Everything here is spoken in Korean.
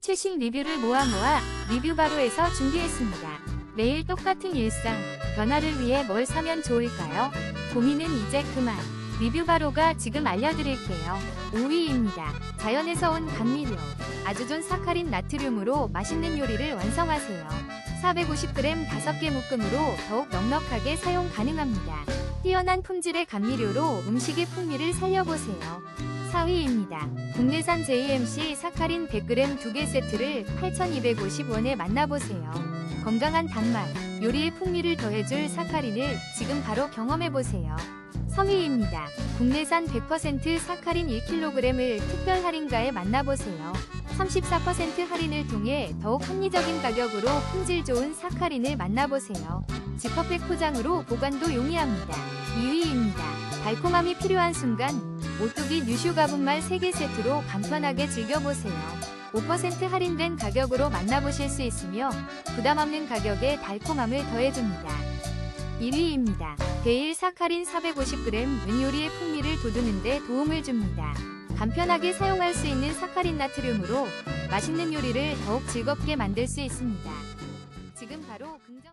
최신 리뷰를 모아 모아 리뷰 바로에서 준비했습니다. 매일 똑같은 일상, 변화를 위해 뭘 사면 좋을까요? 고민은 이제 그만. 리뷰 바로가 지금 알려드릴게요. 5위입니다. 자연에서 온 감미료. 아주 좋은 사카린 나트륨으로 맛있는 요리를 완성하세요. 450g 5개 묶음으로 더욱 넉넉하게 사용 가능합니다. 뛰어난 품질의 감미료로 음식의 풍미를 살려보세요. 4위입니다. 국내산 JMC 사카린 100g 2개 세트를 8,250원에 만나보세요. 건강한 단맛, 요리의 풍미를 더해줄 사카린을 지금 바로 경험해보세요. 3위입니다. 국내산 100% 사카린 1kg을 특별 할인가에 만나보세요. 34% 할인을 통해 더욱 합리적인 가격으로 품질 좋은 사카린을 만나보세요. 지퍼백 포장으로 보관도 용이합니다. 2위입니다. 달콤함이 필요한 순간 오뚜기 뉴슈 가분말 3개 세트로 간편하게 즐겨보세요. 5% 할인된 가격으로 만나보실 수 있으며 부담 없는 가격에 달콤함을 더해줍니다. 1위입니다. 데일 사카린 450g 은 요리의 풍미를 돋우는 데 도움을 줍니다. 간편하게 사용할 수 있는 사카린 나트륨으로 맛있는 요리를 더욱 즐겁게 만들 수 있습니다. 지금 바로 긍정